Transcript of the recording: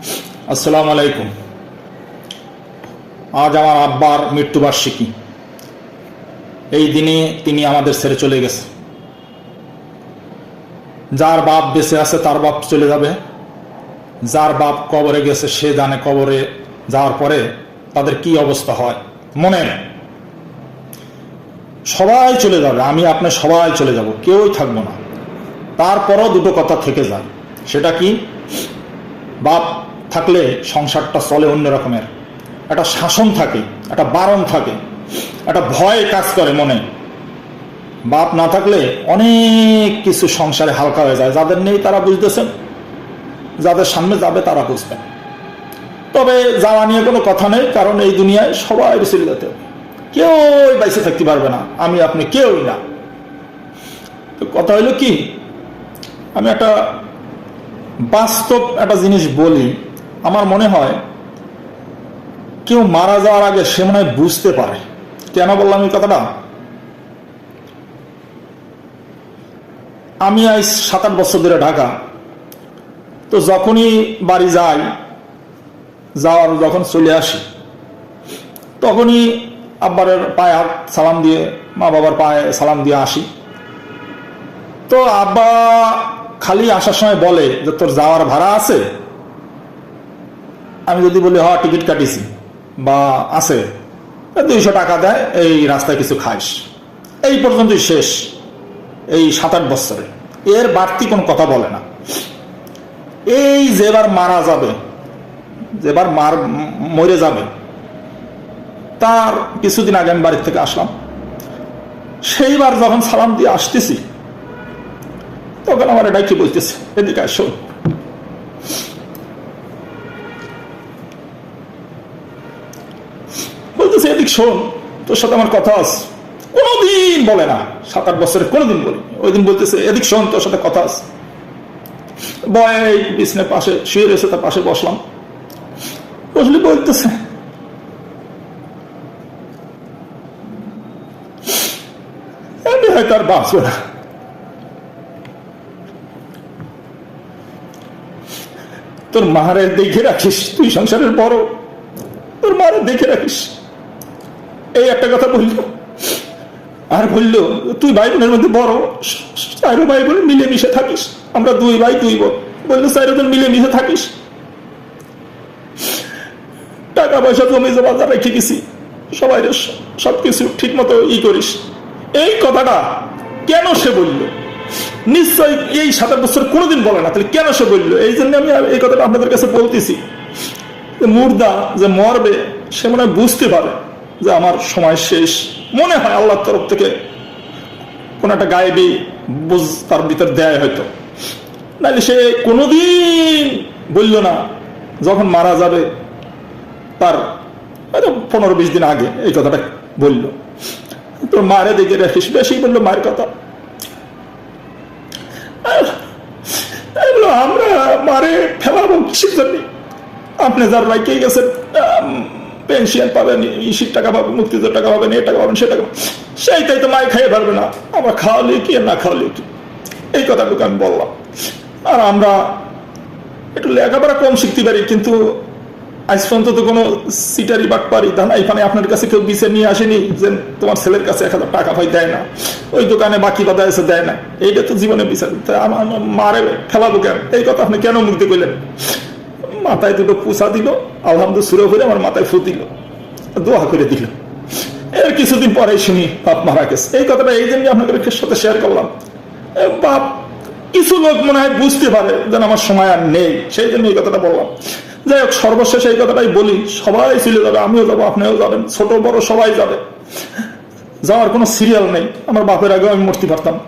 আসসালামু আলাইকুম আজ আমার আব্বার মৃত্যুবার্ষিকী। এই দিনে তিনি আমাদের ছেড়ে চলে গেছে। যার বাপ বেঁচে আছে, তার বাপ চলে যাবে। যার বাপ কবরে গেছে, সে জানে কবরে যাওয়ার পরে তাদের কি অবস্থা হয়। মনে সবাই চলে যাবে, আমি আপনি সবাই চলে যাব, কেউই থাকব না। তারপরও দুটো কথা থেকে যায়। সেটা কি? বাপ থাকলে সংসারটা চলে অন্য রকমের। একটা শাসন থাকে, একটা বারণ থাকে, একটা ভয় কাজ করে মনে। বাপ না থাকলে অনেক কিছু সংসারে হালকা হয়ে যায়। যাদের নেই তারা বুঝতেছেন যাদের সামনে যাবে তারা বুঝবেন তবে যাওয়া নিয়ে কোনো কথা নেই, কারণ এই দুনিয়ায় সবাই চলে যেতে কেউ বাইসে থাকতে পারবে না, আমি, আপনি কেউই না। তো কথা হইল কি, আমি একটা বাস্তব একটা জিনিস বলি আমার মনে হয় কেউ মারা যাওয়ার আগে সে মনে হয় বুঝতে পারে। কেন বললাম এই কথাটা? আমি আজ সাত আট বছর ধরে ঢাকা। তো যখনই বাড়ি যাই, যাওয়ার যখন চলে আসি, তখনই আব্বারের পায়ে হাত সালাম দিয়ে মা বাবার পায়ে সালাম দিয়ে আসি। তো আব্বা খালি আসার সময় বলে যে, তোর যাওয়ার ভাড়া আছে? আমি যদি বলি হ টিকিট কাটিছি বা আছে দুইশো টাকা দেয় এই রাস্তায় কিছু খাইস এই পর্যন্তই শেষ এই সাত আট বছরে। এর বাড়তি কোনো কথা বলে না। এই যেবার মারা যাবে যেবার মার মরে যাবে তার কিছুদিন আগে আমি বাড়ির থেকে আসলাম। সেইবার যখন সালাম দিয়ে আসতেছি তখন আমার এটাই কি বলতেছে? এদিকে আয়, শোন বলতেছে এদিক শোন, তোর সাথে আমার কথা আছে। কোনোদিন বলে না, সাত আট বছরে কোনোদিন বলি ওই দিন বলতেছে, এদিক শোন, তোর সাথে কথা আছে। বয় এই পাশে শুয়ে রয়েছে, তার পাশে বসলাম। বসলে বলতেছে, আমি হয়তো তোর মারে দেখে রাখিস, তুই সংসারের বড়। তোর মারে দেখে রাখিস। এই একটা কথা বলল। আর বলল, তুই ভাই বোনের মধ্যে বড়। চারো ভাই বোন মিলেমিশে থাকিস। আমরা দুই ভাই, দুই বোন। বলল, চারো বোন মিলেমিশে থাকিস। টাকা পয়সা জমি জমা রেখে গেছি, সবাই সবকিছু ঠিক মতো ই করিস। এই কথাটা কেন সে বলল? নিশ্চয় এই সাত বছর কোনোদিন বলে না। তাহলে কেন সে বলল? এই জন্য আমি এই কথাটা আপনাদের কাছে বলতেছি। মুর্দা যে মরবে, সে মনে বুঝতে পারে। যে আমার সময় শেষ। মনে হয় আল্লাহর তরফ থেকে কোন একটা গায়েবী বুঝ তার ভিতর দেয় হয়তো। নাহলে সে কোনোদিন বলল না, যখন মারা যাবে, তার হয়তো পনেরো বিশ দিন আগে এই কথাটা বলল। তোর মারে দেখে রাখিস, বেশি বলল মায়ের কথা। আমরা মারে ফেলাবো কিসের আপনি যার রাইকে গেছেন পেনশন পাবেন, ইসির টাকা পাবেন, মুক্তিযোদ্ধার টাকা পাবেন এ টাকা পাবেন, সে টাকা। সেইটাই তো মাই খাইয়ে পারবে না। আমরা খাওয়ালে কি আর না খাওয়ালে কি? এই কথাটুকু আমি বললাম। আর আমরা একটু লেখাপড়া কম শিখতে পারি, কিন্তু আজ পর্যন্ত তো কোনো সিটারি বাট পারি ধান এখানে আপনার কাছে কেউ বিছে নিয়ে আসেনি যে তোমার ছেলের কাছে এক হাজার টাকা ভাই দেয় না। ওই দোকানে বাকি বাধা এসে দেয় না। এইটা তো জীবনে বিচার আমার মারে খেলাবো কেন? এই কথা আপনি কেন মুক্তি করলেন? মাথায় দুটো পুষা দিল আলহামদুল সুরে করে আমার মাথায় ফু দিল। দোয়া করে দিল। এর কিছুদিন পরে শুনি বাপ মারা গেছে। এই কথাটা এই জন্য আপনাদের সাথে শেয়ার করলাম। বাপ, কিছু লোক মনে হয় বুঝতে পারে যেন আমার সময় আর নেই। সেই জন্য এই কথাটা বললাম। যাই হোক, সর্বশেষ এই কথাটাই বলি। সবাই চলে যাবে, আমিও যাব, আপনিও যাবেন। ছোট বড় সবাই যাবে। যাওয়ার কোনো সিরিয়াল নেই। আমার বাপের আগেও আমি মরতে পারতাম।